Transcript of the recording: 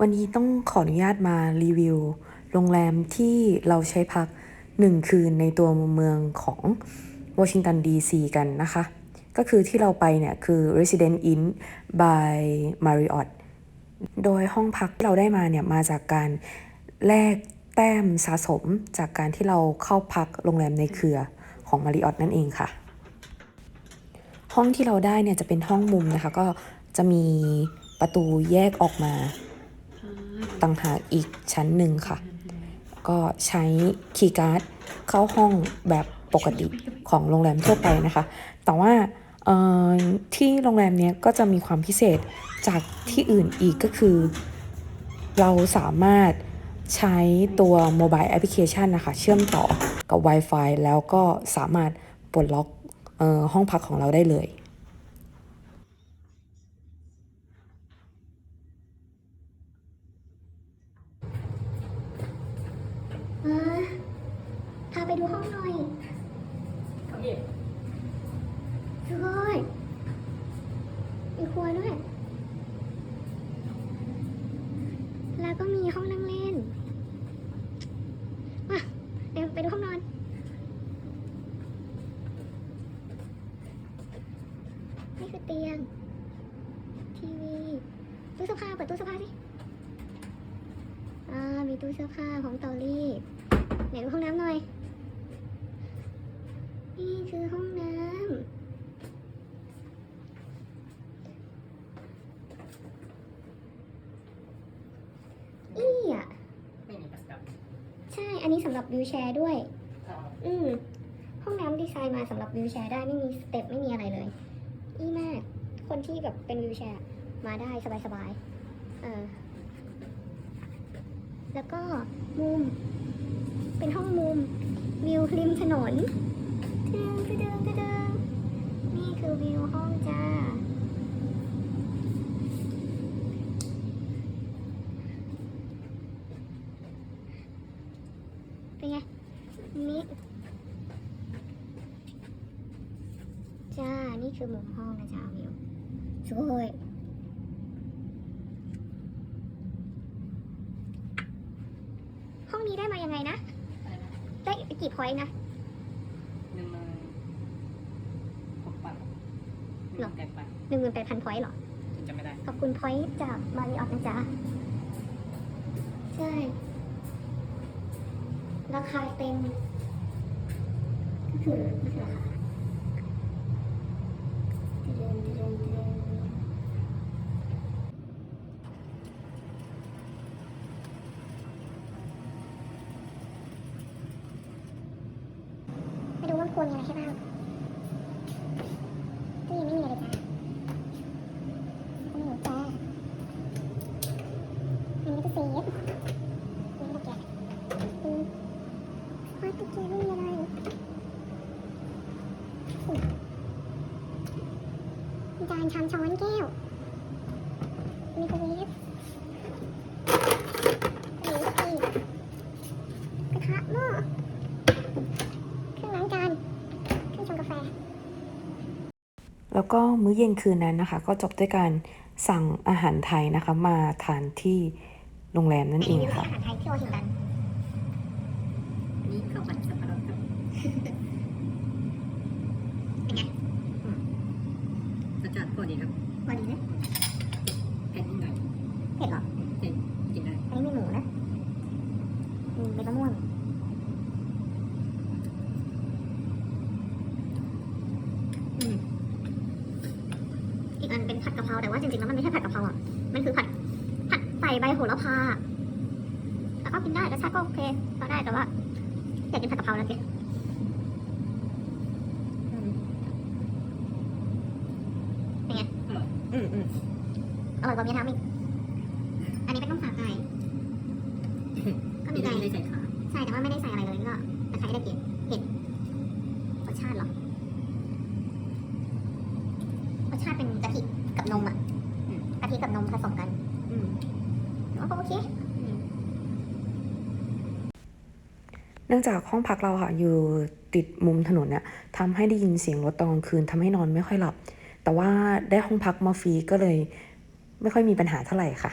วันนี้ต้องขออนุญาตมารีวิว โรงแรมที่เราใช้พักหนึ่งคืนในตัวเมืองของวอชิงตันดีซีกันนะคะ ก็คือที่เราไปเนี่ยคือ Resident Inn by Marriott โดยห้องพักที่เราได้มาเนี่ยมาจากการแลกแต้มสะสมจากการที่เราเข้าพักโรงแรมในเครือของ Marriott นั่นเองค่ะ ห้องที่เราได้เนี่ยจะเป็นห้องมุมนะคะ ก็จะมีประตูแยกออกมา ต่างหากอีกชั้นหนึ่งค่ะ ก็ใช้คีย์การ์ดเข้าห้องแบบปกติของโรงแรมทั่วไปนะคะ แต่ว่าที่โรงแรมเนี้ยก็จะมีความพิเศษจากที่อื่นอีกก็คือ เราสามารถใช้ตัวโมบายแอปพลิเคชันนะคะ เชื่อมต่อกับ Wi-Fi แล้วก็สามารถปลดล็อกออห้องพักของเราได้เลย เออพาไป ดูห้องหน่อยสุดยอดมีครัวด้วย แล้วก็มีห้องนั่งเล่น มาเดี๋ยวไปดูห้องนอน นี่คือเตียง ทีวีตู้เสื้อผ้าเปิดตู้เสื้อผ้าสิ อ่า มีตู้เสื้อผ้าของเตอรี่ไหนดูห้องน้ำหน่อยนี่ คือห้องน้ำอีอะไม่มีประจใช่ อันนี้สำหรับวิวแชร์ด้วย อืมห้องน้ำดีไซน์มาสำหรับวิวแชร์ได้ไม่มีสเต็ปไม่มีอะไรเลย อีมาก คนที่แบบเป็นวิวแชร์มาได้สบายๆเออแล้วก็มุม เป็นห้องมุม วิวริมถนน ตึงตึงตึงตึงนี่คือวิวห้องจ้า เป็นไงนี่จ้า นี่คือมุมห้องนะจ๊ะวิวสวยห้องนี้ได้มายังไงนะไรนะได้กี่พอยต์นะหนึ่งหมื่นหกพัน หรอแปดพันหนึ่งหมื่นแปดพันพอยต์เหรอฉันจำไม่ได้ ขอบคุณพอยต์จากมาริออตนะจ๊ะ ใช่ ราคาเต็ม ก็คือนี่คือราคาเดินเดินเดินมาดูว่าควรมีอะไรให้บ้างตู้ยังไม่มีอะไรเลยจ้า ไม่หนูจ้าอันนี้ก็เซฟนี่ตะแกรงอืมว่าตะแกรงไม่มีอะไร อุ๊ยจานชามช้อนแก้วมีกระเวฟกระเหลี่ยงอีกกระทะหม้อเครื่องล้างจานเครื่องชงกาแฟ แล้วก็มื้อเย็นคืนนั้นนะคะ ก็จบด้วยการสั่งอาหารไทยนะคะ มาทานที่โรงแรมนั่นเองค่ะอาหารไทยที่วอชิงตันนี่ข้าวผัดสับปะรดครับ เป็นไง รสชาติก็ดีครับ พอดีไหม เผ็ดนิดหน่อย เผ็ดเหรอเผ็ดกินได้อันนี้มีหมูนะอืมเป็นมะม่วงอืมอีกอันเป็นผัดกะเพราแต่ว่าจริงๆแล้วมันไม่ใช่ผัดกะเพราอะ มันคือผัดผัดใส่ใบโหระพาแล้วก็กินได้รสชาติก็โอเคก็ได้แต่ว่าอยากกินผัดกะเพราแล้วสิอืมเป็นไงอร่อยอืมอืมอร่อยกว่าเมียทำอีก อันนี้เป็นต้มขาไก่ก็มีไม่ไก่ได้ใส่ขาใช่แต่ว่าไม่ได้ใส่อะไรเลยก็แต่ใครได้เผ็ดเผ็ดรสชาติเหรอรสชาติเป็นกะทิกับนมอะอืมกะทิกับนมผสมกัน อืมแล้วก็โอเคอืมเนื่องจากห้องพักเราค่ะอยู่ติดมุมถนนเนี่ยทำให้ได้ยินเสียงรถตอนกลางคืนทำให้นอนไม่ค่อยหลับ แต่ว่าได้ห้องพักมาฟรีก็เลย ไม่ค่อยมีปัญหาเท่าไหร่ค่ะ